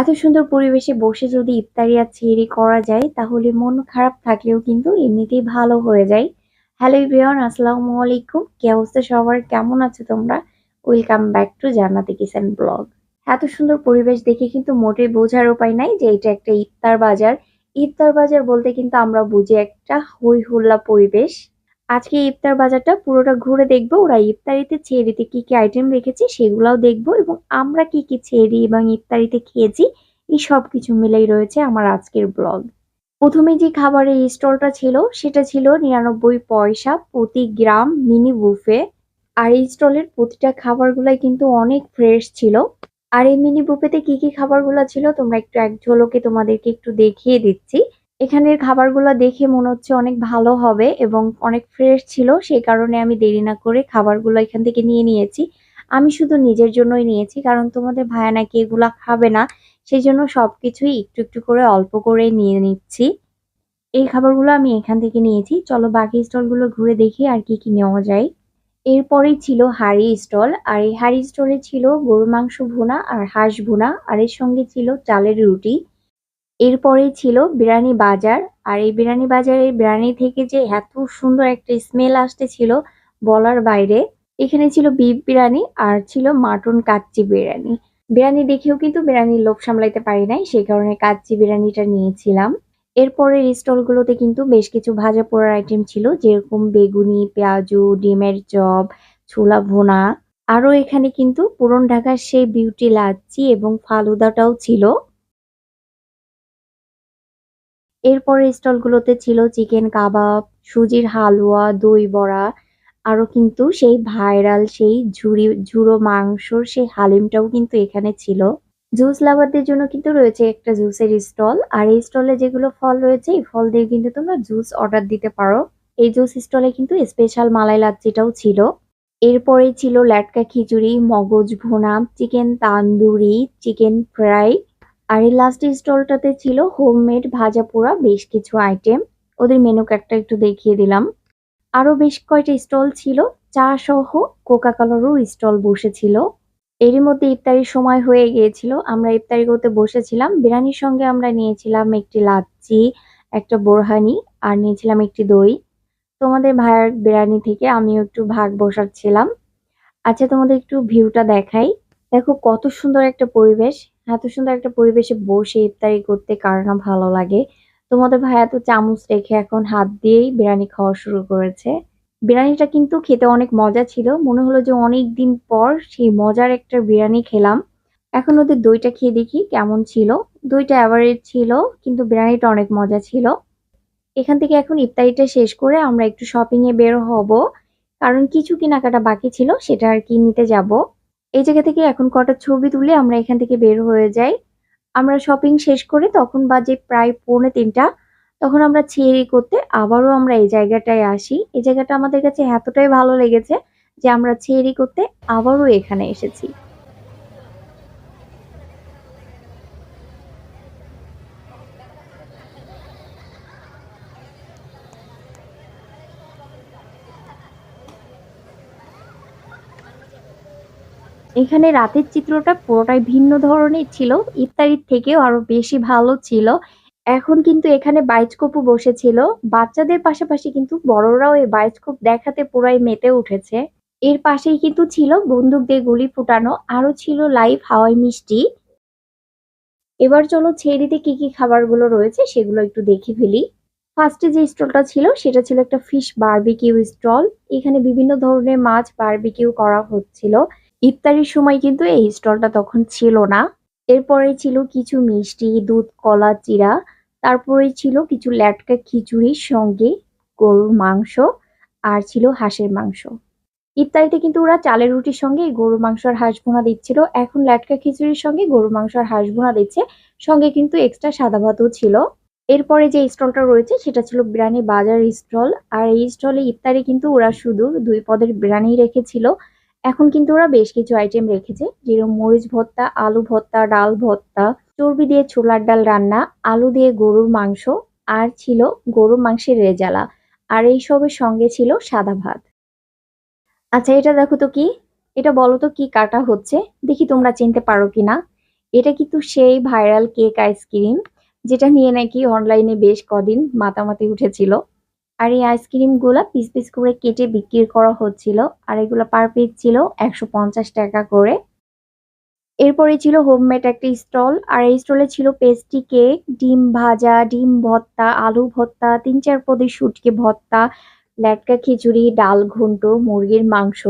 এত সুন্দর পরিবেশে বসে যদি ইফতারি আর সেহরি করা যায়, তাহলে মন খারাপ থাকলেও কিন্তু এমনিতেই ভালো হয়ে যায়। হ্যালো এভরিওয়ান আসসালামু আলাইকুম। কি অবস্থা সবার? কেমন আছো তোমরা? Welcome back to Jannati kitchen blog এত সুন্দর পরিবেশ দেখে কিন্তু মোটেই বোঝার উপায় নাই যে এটা একটা ইফতার বাজার। ইফতার বাজার বলতে কিন্তু আমরা বুঝি একটা হই হুল্লা পরিবেশ। আজকে ইফতার বাজারটা পুরোটা ঘুরে দেখব, ওরা ইফতারিতে ছেড়িতে কি কি আইটেম রেখেছে সেগুলাও দেখব এবং আমরা কি কি ছেড়ি এবং ইফতারিতে খেয়েছি, এই সব কিছু মিলেই রয়েছে আমার আজকের ব্লগ। প্রথমে যে খাবারের স্টলটা ছিল, সেটা ছিল নিরানব্বই পয়সা প্রতি গ্রাম মিনি বুফে। আর এই স্টলের প্রতিটা খাবারগুলাই কিন্তু অনেক ফ্রেশ ছিল। আর এই মিনি বুফেতে কি কি খাবারগুলো ছিল, তোমরা একটু এক ঝলকে তোমাদেরকে একটু দেখিয়ে দিচ্ছি। এখানের খাবারগুলো দেখে মনে হচ্ছে অনেক ভালো হবে এবং অনেক ফ্রেশ ছিল, সেই কারণে আমি দেরি না করে খাবারগুলো এখান থেকে নিয়ে নিয়েছি। আমি শুধু নিজের জন্যই নিয়েছি, কারণ তোমাদের ভায়া নাকি এগুলা খাবে না সেই জন্য সবকিছুই একটু একটু করে অল্প করে নিয়ে নিচ্ছি। এই খাবারগুলো আমি এখান থেকে নিয়েছি। চলো বাকি স্টলগুলো ঘুরে দেখি আর কি কি নেওয়া যায়। এরপরেই ছিল হাড়ি স্টল, আর এই হাড়ি স্টলে ছিল গরু মাংস ভুনা আর হাঁস ভুনা, আর এর সঙ্গে ছিল চালের রুটি। এরপরেই ছিল বিরিয়ানি বাজার। আর এই বিরিয়ানি বাজারের বিরিয়ানি থেকে যে এত সুন্দর একটা স্মেল আসতেছিল বলার বাইরে, এখানে ছিল বিফ বিরিয়ানি আর ছিল মাটন কাচ্চি বিরিয়ানি। বিরিয়ানি দেখেও কিন্তু বিরিয়ানির লোভ সামলাইতে পারি নাই, সেই কারণে কাচ্চি বিরিয়ানিটা নিয়েছিলাম। এরপরের স্টলগুলোতে কিন্তু বেশ কিছু ভাজা পোড়ার আইটেম ছিল, যেরকম বেগুনি, পেঁয়াজু, ডিমের চপ, ছোলা ভোনা। আরও এখানে কিন্তু পুরন ঢাকার সেই বিউটি লাচ্ছি এবং ফালুদাটাও ছিল। এরপরে স্টলগুলোতে ছিল চিকেন কাবাব, সুজির হালুয়া, দই বড়া, আরও কিন্তু সেই ভাইরাল, সেই ঝুড়ি ঝুড়ো মাংসর সেই হালিমটাও কিন্তু এখানে ছিল। জুস লাভারদের জন্য কিন্তু রয়েছে একটা জুসের স্টল, আর এই স্টলে যেগুলো ফল রয়েছে, এই ফল দিয়ে কিন্তু তোমরা জুস অর্ডার দিতে পারো। এই জুস স্টলে কিন্তু স্পেশাল মালাই লাচ্ছিটাও ছিল। এরপরে ছিল ল্যাটকা খিচুড়ি, মগজ ভুনা, চিকেন তান্দুরি, চিকেন ফ্রাই আর এই লাস্ট স্টলটাতে ছিল হোমমেড ভাজা পোড়া, বেশ কিছু আইটেম ওদের মেনু কার্ডটা একটু দেখিয়ে দিলাম। আরও বেশ কয়টা স্টল ছিল চা সহ কোকা কালারও স্টল বসেছিল। এরই মধ্যে ইফতারির সময় হয়ে গিয়েছিল। আমরা ইফতারি করতে বসেছিলাম। বিরিয়ানির সঙ্গে আমরা নিয়েছিলাম একটি লাচ্ছি, একটা বোরহানি, আর নিয়েছিলাম একটি দই। তোমাদের ভাইয়ার বিরিয়ানি থেকে আমিও একটু ভাগ বসাচ্ছিলাম। আচ্ছা তোমাদের একটু ভিউটা দেখাই। দেখো কত সুন্দর একটা পরিবেশ। এত সুন্দর একটা পরিবেশে বসে ইফতারি করতে কার না ভালো লাগে। তোমাদের ভাইয়া তো চামচ রেখে এখন হাত দিয়েই বিরিয়ানি খাওয়া শুরু করেছে। বিরিয়ানিটা কিন্তু খেতে অনেক মজা ছিল। মনে হলো যে অনেক দিন পর সেই মজার একটা বিরিয়ানি খেলাম। এখন ওদের দইটা খেয়ে দেখি কেমন ছিল। দইটা অ্যাভারেজ ছিল, কিন্তু বিরিয়ানিটা অনেক মজা ছিল। এখান থেকে এখন ইফতারিটা শেষ করে আমরা একটু শপিং এ বের হব। কারণ কিছু কেনাকাটা বাকি ছিল, সেটা আর কি নিতে যাব। এই জায়গা থেকে এখন কটা ছবি তুলে আমরা এখান থেকে বের হয়ে যাই। আমরা শপিং শেষ করে তখন বাজে প্রায় পৌনে তিনটা। তখন আমরা ছেড়ি করতে আবারও আমরা এই জায়গাটায় আসি। এই জায়গাটা আমাদের কাছে এতটাই ভালো লেগেছে যে আমরা ছেড়ে করতে আবারও এখানে এসেছি। এখানে রাতের চিত্রটা পুরোটাই ভিন্ন ধরনের ছিল, ইফতারির থেকেও আরও বেশি ভালো ছিল। এখন কিন্তু এখানে বাইস্কোপও বসেছিল, বাচ্চাদের পাশাপাশি কিন্তু বড়রাও এই বাইস্কোপ দেখাতে পুরাই মেতে উঠেছে। এর পাশেই কিন্তু ছিল বন্দুক দিয়ে গুলি ফুটানো, আরও ছিল লাইভ হাওয়াই মিষ্টি। এবার চলো ছেড়িতে কি কি খাবারগুলো রয়েছে সেগুলো একটু দেখে ফেলি। ফার্স্টে যে স্টলটা ছিল, সেটা ছিল একটা ফিশ বারবিকিউ স্টল এখানে বিভিন্ন ধরনের মাছ বারবিকিউ করা হচ্ছিল। ইফতারির সময় কিন্তু এই স্টলটা তখন ছিল না। এরপরে ছিল কিছু মিষ্টি, দুধ, কলা চিরা তারপরে ছিল কিছু ল্যাটকা খিচুড়ির সঙ্গে গরুর মাংস আর ছিল হাঁসের মাংস। ইফতারিতে কিন্তু ওরা চালের রুটির সঙ্গে গরুর মাংস আর হাঁস ভুনা দিচ্ছিল। এখন ল্যাটকা খিচুড়ির সঙ্গে গরুর মাংস আর হাঁস ভুনা দিচ্ছে। সঙ্গে কিন্তু এক্সট্রা সাদা ভাতও ছিল। এরপরে যে স্টলটা রয়েছে সেটা ছিল বিরিয়ানি বাজার স্টল। আর এই স্টলে ইফতারি কিন্তু ওরা শুধু দুই পদের বিরিয়ানি রেখেছিল। এখন কিন্তু ওরা বেশ কিছু আইটেম রেখেছে, যেরকম মরিচ ভর্তা, আলু ভর্তা, ডাল ভর্তা, চর্বি দিয়ে ছোলার ডাল রান্না, আলু দিয়ে গরুর মাংস, আর ছিল গরুর মাংসের রেজালা, আর এই সবের সঙ্গে ছিল সাদা ভাত। আচ্ছা এটা দেখো তো কি? এটা বলো তো কি কাটা হচ্ছে? দেখি তোমরা চিনতে পারো কিনা এটা কিন্তু সেই ভাইরাল কেক আইসক্রিম যেটা নিয়ে নাকি অনলাইনে বেশ কদিন মাতামাতি উঠেছিল। আর এই আইসক্রিমগুলা পিস পিস করে কেটে বিক্রি করা হচ্ছিল, আর এগুলো পার পিস ছিল একশো পঞ্চাশ টাকা করে। এরপরে ছিল হোমমেড একটা স্টল আর এই স্টলে ছিল পেস্ট্রি কেক ডিম ভাজা, ডিম ভর্তা, আলু ভর্তা, তিন চার পদের শুটকি ভর্তা ল্যাটকা খিচুড়ি, ডাল ঘন্ট, মুরগির মাংস।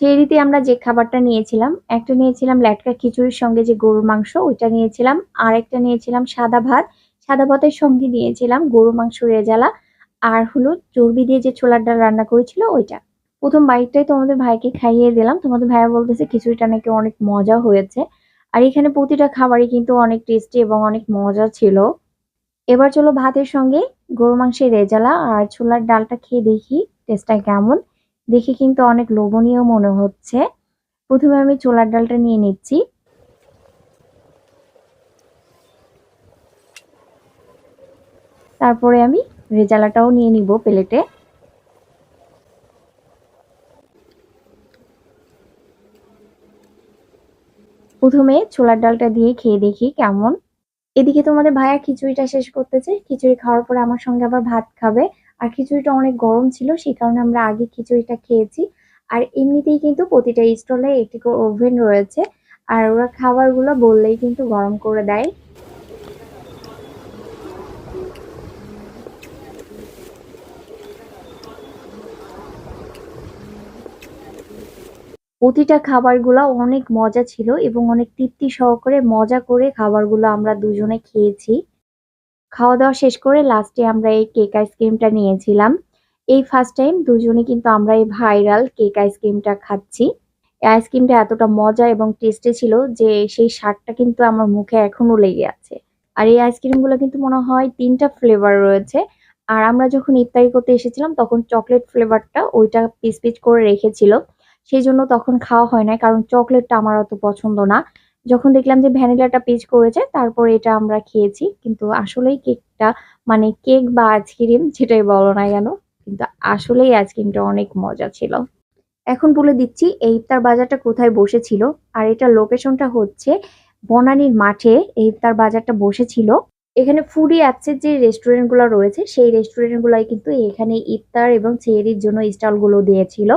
চেরিতে আমরা যে খাবারটা নিয়েছিলাম, একটা নিয়েছিলাম ল্যাটকা খিচুড়ির সঙ্গে যে গরুর মাংস, ওইটা নিয়েছিলাম আর একটা নিয়েছিলাম সাদা ভাত সাদা ভাতের সঙ্গে নিয়েছিলাম গরু মাংস রেজালা আর হলো চর্বি দিয়ে যে ছোলার ডাল রান্না করেছিল ওইটা। প্রথম বাইকটাই তোমাদের ভাইকে খাইয়ে দিলাম। তোমাদের ভাইয়া বলতেছে খিচুড়িটা নাকি অনেক মজা হয়েছে। আর এখানে প্রতিটা খাবারই কিন্তু অনেক টেস্টি এবং অনেক মজা ছিল। এবার চলো ভাতের সঙ্গে গরু মাংসের রেজালা আর ছোলার ডালটা খেয়ে দেখি টেস্টটা কেমন। দেখে কিন্তু অনেক লোভনীয় মনে হচ্ছে। প্রথমে আমি ছোলার ডালটা নিয়ে নিচ্ছি। তারপরে আমি রেজালাটাও নিয়ে নিব প্লেটে। প্রথমে ছোলার ডালটা দিয়ে খেয়ে দেখি কেমন। এদিকে তোমাদের ভাইয়া খিচুড়িটা শেষ করতেছে। খিচুড়ি খাওয়ার পরে আমার সঙ্গে আবার ভাত খাবে। আর খিচুড়িটা অনেক গরম ছিল, সেই কারণে আমরা আগে খিচুড়িটা খেয়েছি। আর এমনিতেই কিন্তু প্রতিটা স্টলে একটি করে ওভেন রয়েছে। আর ওরা খাবারগুলো বললেই কিন্তু গরম করে দেয়। প্রতিটা খাবারগুলো অনেক মজা ছিল এবং অনেক তৃপ্তি সহকারে মজা করে খাবারগুলো আমরা দুজনে খেয়েছি। খাওয়া দাওয়া শেষ করে লাস্টে আমরা এই কেক আইসক্রিমটা নিয়েছিলাম। এই ফার্স্ট টাইম দুজনে কিন্তু আমরা এই ভাইরাল কেক আইসক্রিমটা খাচ্ছি। আইসক্রিমটা এতটা মজা এবং টেস্টি ছিল যে সেই স্বাদটা কিন্তু আমার মুখে এখনও লেগে আছে। আর এই আইসক্রিমগুলো কিন্তু মনে হয় তিনটা ফ্লেভার রয়েছে। আর আমরা যখন ইফতারি করতে এসেছিলাম তখন চকলেট ফ্লেভারটা ওইটা পিস পিস করে রেখেছিল। সেই জন্য তখন খাওয়া হয় না কারণ চকলেটটা আমার অত পছন্দ না। যখন দেখলাম যে ভ্যানিলাটা পেস্ট করেছে, তারপর এটা আমরা খেয়েছি। কিন্তু আসলেই কেকটা মানে কেক বা আইসক্রিম, যেটাই বলো না কেন, কিন্তু আসলেই আইসক্রিমটা অনেক মজা ছিল। এখন বলে দিচ্ছি, এই ইফতার বাজারটা কোথায় বসেছিল, আর এটা লোকেশনটা হচ্ছে বনানীর মাঠে, এই ইফতার বাজারটা বসেছিল। এখানে ফুডি অ্যাপসের যে রেস্টুরেন্টগুলো রয়েছে, সেই রেস্টুরেন্টগুলোই কিন্তু এখানে ইফতার এবং চেরির জন্য স্টলগুলো দিয়েছিল।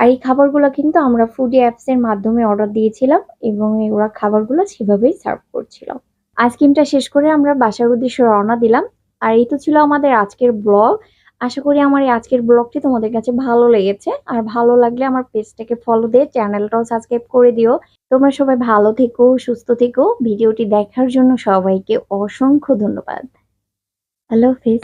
আর এই খাবারগুলো কিন্তু আমরা ফুডি অ্যাপস এর মাধ্যমে অর্ডার দিয়েছিলাম এবং ওরা খাবারগুলো সেভাবেই সার্ভ করছিল। আইসক্রিমটা শেষ করে আমরা বাসার উদ্দেশ্যে রওনা দিলাম। আর এই তো ছিল আমাদের আজকের ব্লগ আশা করি আমার এই আজকের ব্লগটি তোমাদের কাছে ভালো লেগেছে। আর ভালো লাগলে আমার পেজটাকে ফলো দিয়ে চ্যানেলটাও সাবস্ক্রাইব করে দিও। তোমরা সবাই ভালো থেকো, সুস্থ থেকো। ভিডিওটি দেখার জন্য সবাইকে অসংখ্য ধন্যবাদ। হ্যালো হাফিজ